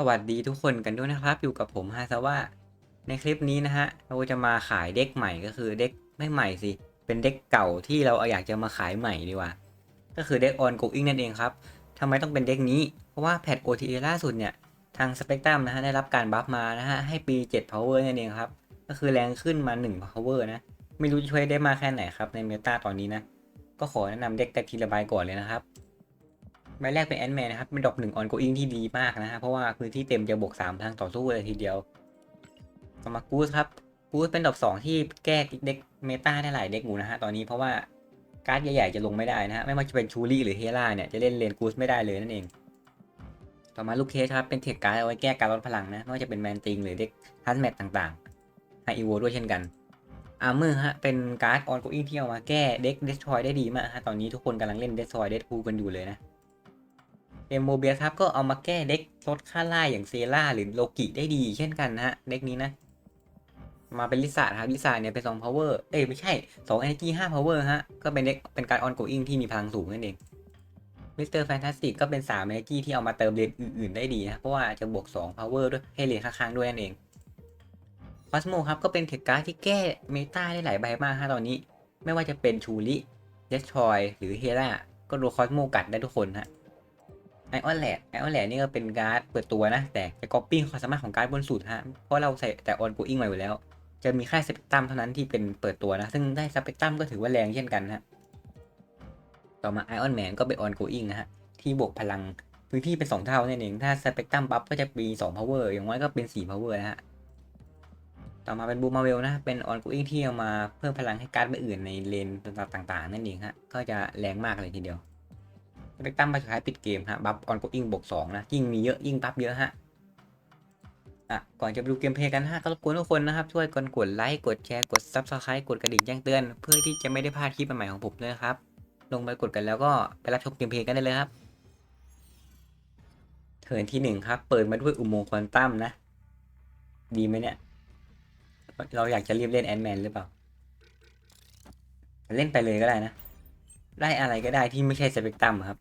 สวัสดีทุกคนกันด้วยนะครับ อยู่กับผมฮาซาว่าในคลิปนี้นะฮะเราจะมาขายเด็กใหม่ก็คือเด็กไม่ใหม่สิ เป็นเด็กเก่าที่เราอยากจะมาขายใหม่ดีกว่า ก็คือเด็กออนโกอิงนั่นเองครับทำไมต้องเป็นเด็กนี้ เพราะว่าแพท OTA ล่าสุดเนี่ย ทางสเปกตรัมนะฮะได้รับการบัฟมานะฮะให้ปี 7 power นั่นเองครับ ก็คือแรงขึ้นมา 1 power นะ ไม่รู้จะช่วยได้มากแค่ไหนครับในเมตาตอนนี้นะ ก็ขอแนะนำเด็กกระทีละใบก่อนเลยนะครับ ใบแรกเป็นแอนแมนนะครับเป็นดอกหนึ่งออนโกอิงที่ดีมากนะฮะเพราะว่าพื้นที่เต็มจะบวกสามพลังต่อสู้เลยทีเดียวต่อมากูสครับกูสเป็นดอกสองที่แก้เด็กเมตาได้หลายเด็กหมูนะฮะตอนนี้เพราะว่าการ์ดใหญ่ๆจะลงไม่ได้นะฮะไม่ว่าจะเป็นชูรี่หรือเฮล่าเนี่ยจะเล่นเลนกูสไม่ได้เลยนั่นเอง ต่อมาลูกเคสครับเป็นเทคการ์ดเอาไว้แก้การลดพลังนะไม่ว่าจะเป็นแมนติงหรือเด็กทัสแมทต่างๆไฮอีโวด้วยเช่นกันอาร์เมอร์ฮะเป็นการ์ดออนโกอิงที่เอามาแก้เด็กเดสทรอยได้ดีมากฮะตอนนี้ทุกคนกำลังเล่นเดสทรอยเดสพูกันอยู่เลยนะ เอมโมเบียครับก็เอามาแก้เด็กลดค่าล่าอย่างเซล่าหรือโลกิได้ดีเช่นกันนะฮะ เด็กนี้นะ มาเป็นลิซ่าครับลิซ่าเนี่ยเป็น2 power เอ้ยไม่ใช่2 energy 5 power ฮะ ก็เป็นเด็กเป็นการ on going ที่มีพลังสูงนั่นเองมิสเตอร์แฟนตาสติกก็เป็น3 energy ที่เอามาเติมเลนอื่นๆได้ดีนะเพราะว่าจะบวก2 power ด้วยให้เลนข้างๆด้วยนั่นเองคอสโมครับก็เป็นเทคการ์ดที่แก้เมตาได้หลายใบมากฮะตอนนี้ ไม่ว่าจะเป็นชูริเดสทรอยหรือเฮล่าก็โดนคอสโมกัดได้ทุกคนฮะ ไอออนแลดไอออนแลดนี่ก็เป็นการ์ดเปิดตัวนะ แต่จะก๊อปปี้ความสามารถของการ์ดบนสุดฮะ เพราะเราใส่แต่ออนกูอิงมาอยู่แล้ว จะมีแค่สเปกตรัมเท่านั้นที่เป็นเปิดตัวนะ ซึ่งได้สเปกตรัมก็ถือว่าแรงเช่นกันฮะ ต่อมาไอออนแมนก็เป็นออนกูอิงนะฮะ ที่บวกพลังพื้นที่เป็น2เท่านั่นเอง ถ้าสเปกตรัมบัฟก็จะมี2 power อย่างน้อยก็เป็น4 power นะฮะ ต่อมาเป็นบูมาเวลนะ เป็นออนกูอิงที่เอามาเพิ่มพลังให้การ์ดใบอื่นในเลนต่างๆ นั่นเองฮะ ก็จะแรงมากเลยทีเดียว เปกตรัมไปสุดท้ายปิดเกมฮะบัฟออนโกอิงบวกสองนะยิ่งมีเยอะยิ่งบัฟเยอะฮะอะก่อนจะไปดูเกมเพลย์กันฮะก็รบกวนทุกคนนะครับ ช่วยกันกดไลค์กดแชร์กด Subscribe กดกระดิ่งแจ้งเตือน เพื่อที่จะไม่ได้พลาดคลิปใหม่ของผมด้วยครับ ลงไปกดกันแล้วก็ไปรับชมเกมเพลย์กันได้เลยครับเทิร์นที่หนึ่งครับ เปิดมาด้วยอุโมงค์ควอนตัมนะ ดีไหมเนี่ย เราอยากจะรีบเล่นแอนแมนหรือเปล่า เล่นไปเลยก็ได้นะ ได้อะไรก็ได้ที่ไม่ใช่สเปกตรัมครับ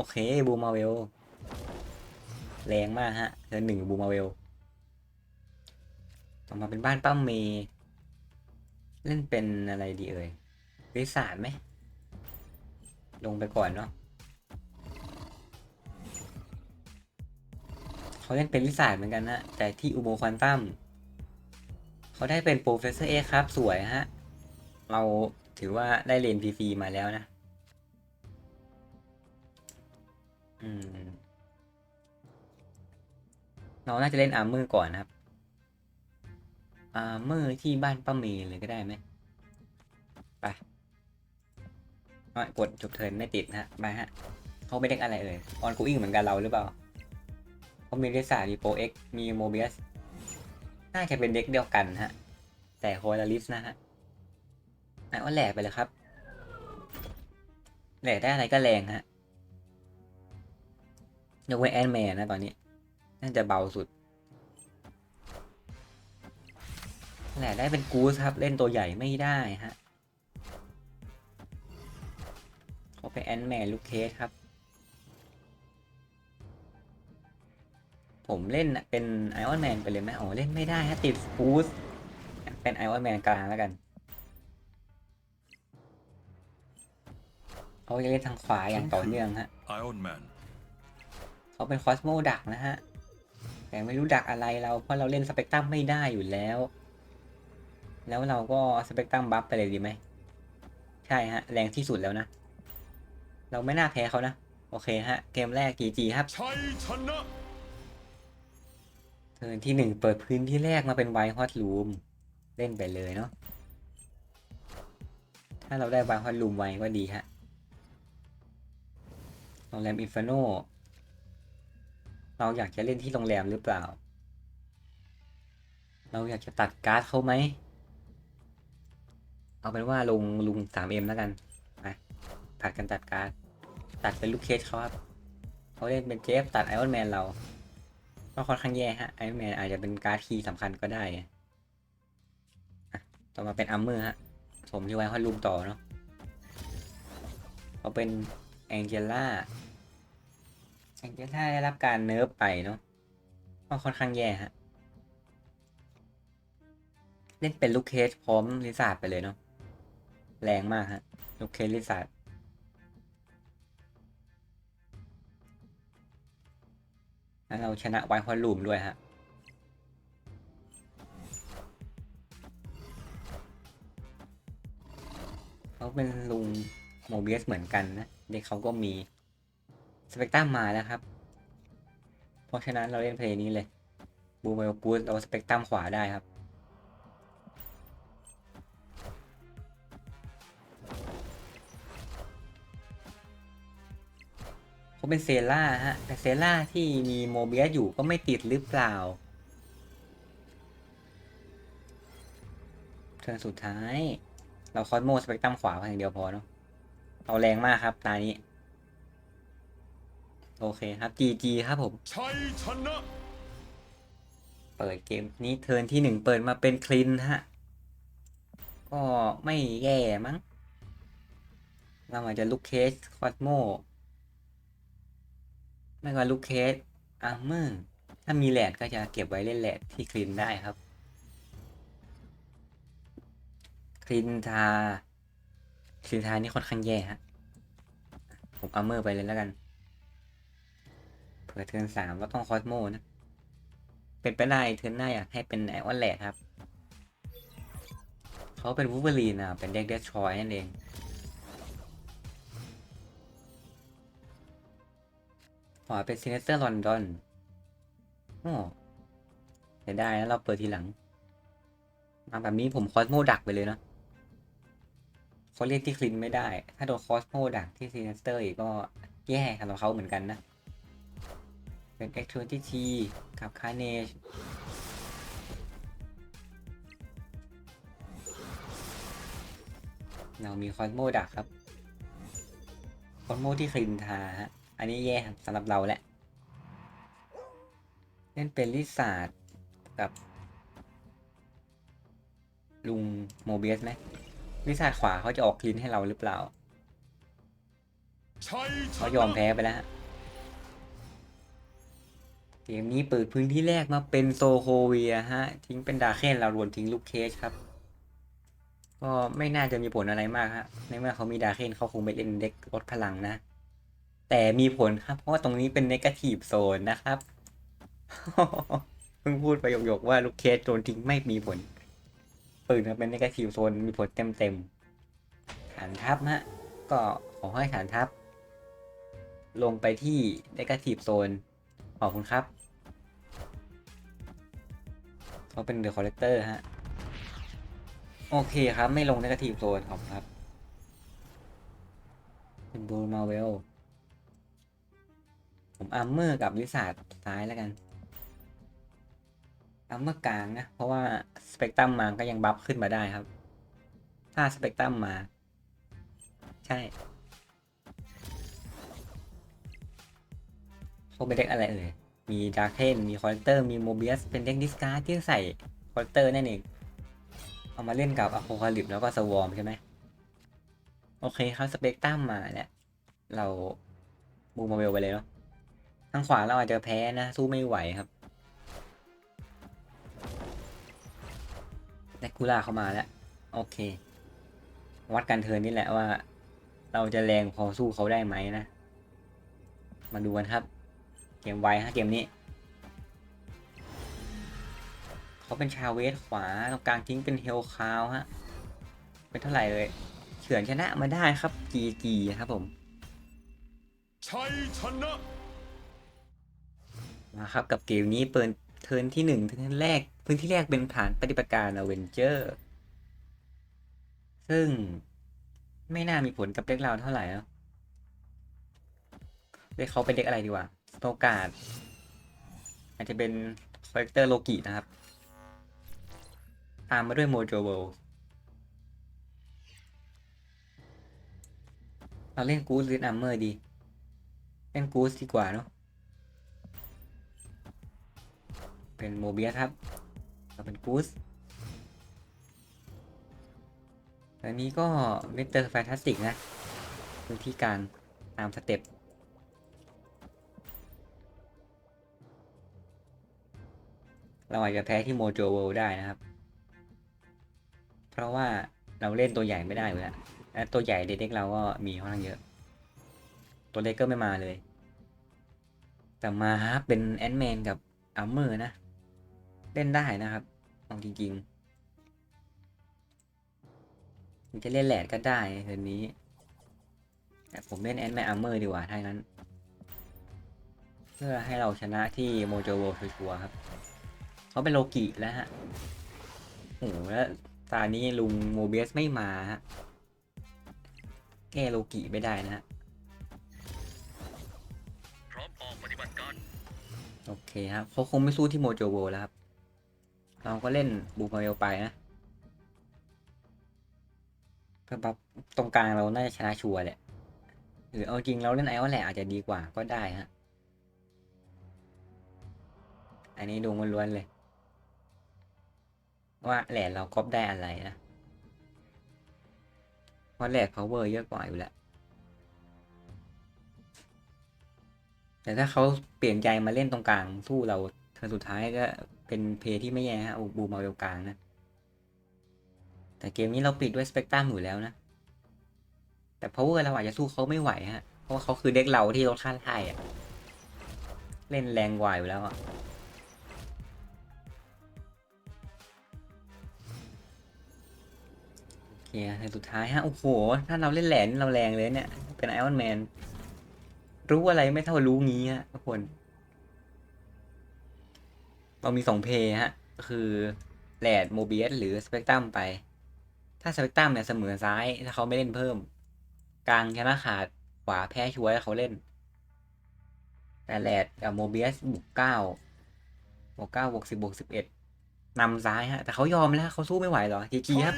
โอเคบูมาเวล แรงมากฮะเธอหนึ่งบูมาเวลต่อมาเป็นบ้านป้าเมย์เล่นเป็นอะไรดีเอ่ยวิสารไหม ลงไปก่อนเนาะเขาเล่นเป็นวิสารเหมือนกันฮะแต่ที่อุโมงค์ควอนตัมเขาได้เป็นโปรเฟสเซอร์เอครับ สวยฮะ เราถือว่าได้เลนฟรีมาแล้วนะ อืม เราน่าจะเล่นอาร์เมอร์ก่อนนะครับ อาร์เมอร์ที่บ้านป้าเมย์เลยก็ได้ไหมไปกดจบเทินไม่ติดนะฮะไปฮะเขาไม่เด็กอะไรเอ่ยออนกูอิงเหมือนกันเราหรือเปล่าเขามีเดซ่าดีโปเอ็กมีโมเบียสน่าจะเป็นเด็กเดียวกันฮะ แต่โคลาลิสนะฮะไอออนแหลกไปเลยครับแหลกได้อะไรก็แรงฮะ ยกเว้นแอนแมนนะตอนนี้ น่าจะเบาสุดแหละได้เป็นกูสครับ เล่นตัวใหญ่ไม่ได้ฮะเขาเป็นแอนแมนลูกเคสครับ ผมเล่นเป็นไอออนแมนไปเลยไหมโอ๋อเล่นไม่ได้ฮะ ติดกูสเป็นไอออนแมนกลางแล้วกันเขาจะเล่นทางขวาอย่างต่อเนื่องฮะ Iron Man เขาเป็นคอสโมดักนะฮะ แต่ไม่รู้ดักอะไรเราเพราะเราเล่นสเปกตรัมไม่ได้อยู่แล้ว แล้วเราก็สเปกตรัมบัฟไปเลยดีไหม ใช่ฮะ แรงที่สุดแล้วนะ เราไม่น่าแพ้เขานะ โอเคฮะ เกมแรก GG ครับชัยชนะเทิร์นที่หนึ่งเปิดพื้นที่แรกมาเป็นไวฮอตลูมเล่นไปเลยเนาะถ้าเราได้ไวฮอตลูมไวก็ดีฮะโรงแรมอินฟโน เราอยากจะเล่นที่โรงแรมหรือเปล่า เราอยากจะตัดการ์ดเขาไหม เอาเป็นว่าลงลุง 3M แล้วกันไปผัดกันตัดการ์ด ตัดเป็นลูกเคสเขาครับเขาเล่นเป็นเจฟตัดไอออนแมนเราก็ค่อนข้างแย่ฮะไอรอนแมนอาจจะเป็นการ์ดคีย์สำคัญก็ได้ไงอะต่อมาเป็นอัมเมอร์ฮะผมที่ไว้ฮอตลูมต่อเนาะเขาเป็นแองเจล่า แองเจล่าได้รับการเนิร์ฟไปเนาะก็ค่อนข้างแย่ฮะ เล่นเป็นลูกเคสพร้อมลิซาร์ดไปเลยเนาะ แรงมากฮะ ลูกเคสลิซาร์ดแล้วเราชนะไวท์ฮอลลูมด้วยฮะ เขาเป็นลุงโมเบียสเหมือนกันนะ เด็กเขาก็มี สเปกตรัมมาแล้วครับ เพราะฉะนั้นเราเล่นเพลงนี้เลยบูมเบลกูดเราสเปกตรัมขวาได้ครับ เขาเป็นเซล่าฮะ แต่เซล่าที่มีโมเบียสอยู่ก็ไม่ติดหรือเปล่าเทิร์นสุดท้าย เราคอสโมสเปกตรัมขวาเพียงเดียวพอเนาะเอาแรงมากครับตานี้ โอเคครับ GG ครับผม ชัยชนะเปิดเกมนี้เทิร์นที่หนึ่งเปิดมาเป็นคลินฮะ ก็ไม่แย่มั้ง เราอาจจะลูกเคสคอสโม ไม่ก็ลูกเคสอาร์เมอร์ ถ้ามีแหลดก็จะเก็บไว้เล่นแหลดที่คลินได้ครับ คลินทาคลินทานี่ค่อนข้างแย่ฮะ ผมอาร์เมอร์ไปเลยแล้วกัน เผื่อเทิร์นสามเราต้องคอสโมนะ เป็นไปได้เทิร์นหน้าอยากให้เป็นไอออนแลดครับ เขาเป็นวูเวอรีนอะเป็นเด็กเดสทรอยนั่นเองขวาเป็นซีเนสเตอร์ลอนดอนโอ้เสียดายแล้วเราเปิดทีหลังมาแบบนี้ผมคอสโมดักไปเลยเนาะเขาเรียกที่คลินไม่ได้ ถ้าโดนคอสโมดักที่ซีเนสเตอร์อีกก็แย่สำหรับเขาเหมือนกันนะ เป็น X20T กับ Carnage เรามีคอสโมดักครับ คอสโมที่คลินทาฮะ อันนี้แย่สำหรับเราแหละ เล่นเป็นลิซาร์ดกับ ลุงโมเบียสไหมลิซาร์ดขวาเขาจะออกคลินให้เราหรือเปล่า เขายอมแพ้ไปแล้วฮะ เกมนี้เปิดพื้นที่แรกมาเป็นโซโคเวียฮะ ทิ้งเป็นดาเคนเรารวนทิ้งลูกเคสครับ ก็ไม่น่าจะมีผลอะไรมากฮะในเมื่อเขามีดาเคนเขาคงไปเล่นเด็กลดพลังนะ แต่มีผลครับ เพราะว่าตรงนี้เป็นเนกาทีฟโซนนะครับเพิ่งพูดไปหยกๆว่าลูกเคสโดนทิ้งไม่มีผลปืนมาเป็นเนกาทีฟโซนมีผลเต็มๆฐานทัพฮะก็ขอให้ฐานทัพ ลงไปที่ negative zone ขอบคุณครับเขาเป็น the collector ฮะ โอเคครับ ไม่ลง negative zone ขอบครับ เป็นบูมาเวล ผมอัมเมอร์กับลิซาดซ้ายแล้วกัน อัมเมอร์กลางนะ เพราะว่าสเปกตรัมมาก็ยังบัฟขึ้นมาได้ครับ ถ้าสเปกตรัมมา ใช่ เขาเป็นเด็กอะไรเอ่ยมีดาร์เคนมีคอร์เตอร์มีโมเบียสเป็นเด็กดิสการ์ดที่ใส่คอร์เตอร์นั่นเองเอามาเล่นกับอโพคาลิปแล้วก็สวอมใช่ไหมโอเคครับสเปกตรัมมาเนี่ยเราบูมาเวลไปเลยเนาะทางขวาเราอาจจะแพ้นะ สู้ไม่ไหวครับแดกคูล่าเข้ามาแล้ว โอเค วัดกันเทิร์นนี่แหละว่า เราจะแรงพอสู้เขาได้ไหมนะ มาดูกันครับ เกมไวฮะเกมนี้ เขาเป็นชาวเวสขวาตรงกลางทิ้งเป็นเฮลคาวฮะ เป็นเท่าไหร่เลยเฉือนชนะมาได้ครับ GG ครับผมชัยชนะมาครับกับเกมนี้เปิดเทิร์นที่หนึ่งเทิร์นแรกพื้นที่แรกเป็นฐานปฏิบัติการอเวนเจอร์ ซึ่งไม่น่ามีผลกับเด็กเราเท่าไหร่แล้วเด็กเขาเป็นเด็กอะไรดีกว่า โอกาสอาจจะเป็นคอเลกเตอร์โลกินะครับ ตามมาด้วยโมโจเวลเราเล่นกูสหรืออัมเมอร์ดี เล่นกูสดีกว่าเนาะเป็นโมเบียครับ เราเป็นกูสอันนี้ก็มิสเตอร์แฟนตาสติกนะพื้นที่กลางตามสเต็ป เราอาจจะแพ้ที่โมโจเวลได้นะครับ เพราะว่าเราเล่นตัวใหญ่ไม่ได้อยู่แล้วและตัวใหญ่เด็กๆเราก็มีค่อนข้างเยอะ ตัวเล็กก็ไม่มาเลย แต่มาเป็นแอนแมนกับอัมเมอร์นะ เล่นได้นะครับเอาจริงๆมันจะเล่นแหลดก็ได้เทอนนี้ แต่ผมเล่นแอนแมนอัมเมอร์ดีกว่าถ้างั้น เพื่อให้เราชนะที่โมโจโวชัวร์ครับ เขาเป็นโลกิแล้วฮะโอ้โหแล้วตานี้ลุงโมเบสไม่มาฮะแก้โลกิไม่ได้นะฮะพร้อมออกปฏิบัติการโอเคครับเขาคงไม่สู้ที่โมโจโวแล้วครับ เราก็เล่นบูมาเวลไปนะเพื่อแบบตรงกลางเราน่าจะชนะชัวร์แหละหรือเอาจริงเราเล่นไอออนแหละอาจจะดีกว่าก็ได้ฮะ อันนี้ดูมันล้วนๆเลย ว่าแหลดเราก๊อปได้อะไรนะเพราะแหลด power เยอะกว่าอยู่แล้วแต่ถ้าเขาเปลี่ยนใจมาเล่นตรงกลางสู้เราเธอสุดท้ายก็เป็นเพย์ที่ไม่แย่ฮะอาบูมาเวลกลางนะ แต่เกมนี้เราปิดด้วยสเปกตรัมอยู่แล้วนะ แต่ power เราอาจจะสู้เขาไม่ไหวฮะ เพราะว่าเขาคือเด็กเราที่ลดค่าไถ่อะเล่นแรงกว่าอยู่แล้วอะ เคในสุดท้ายฮะ โอ้โห ถ้าเราเล่นแหลนเราแรงเลยเนี่ย เป็นไอออนแมน รู้อะไรไม่เท่ารู้งี้ฮะทุกคน เรามีสองเพย์ฮะ ก็คือแหลดโมเบียสหรือสเปกตรัมไป ถ้าสเปกตรัมเนี่ยเสมอซ้าย ถ้าเขาไม่เล่นเพิ่ม กลางชนะขาดขวาแพ้ช่วยเขาเล่น แต่แหลดกับโมเบียสบวกเก้าบวกเก้าบวกสิบบวกสิบเอ็ดนำซ้ายฮะ แต่เขายอมแล้วเขาสู้ไม่ไหวหรอจีจีครับ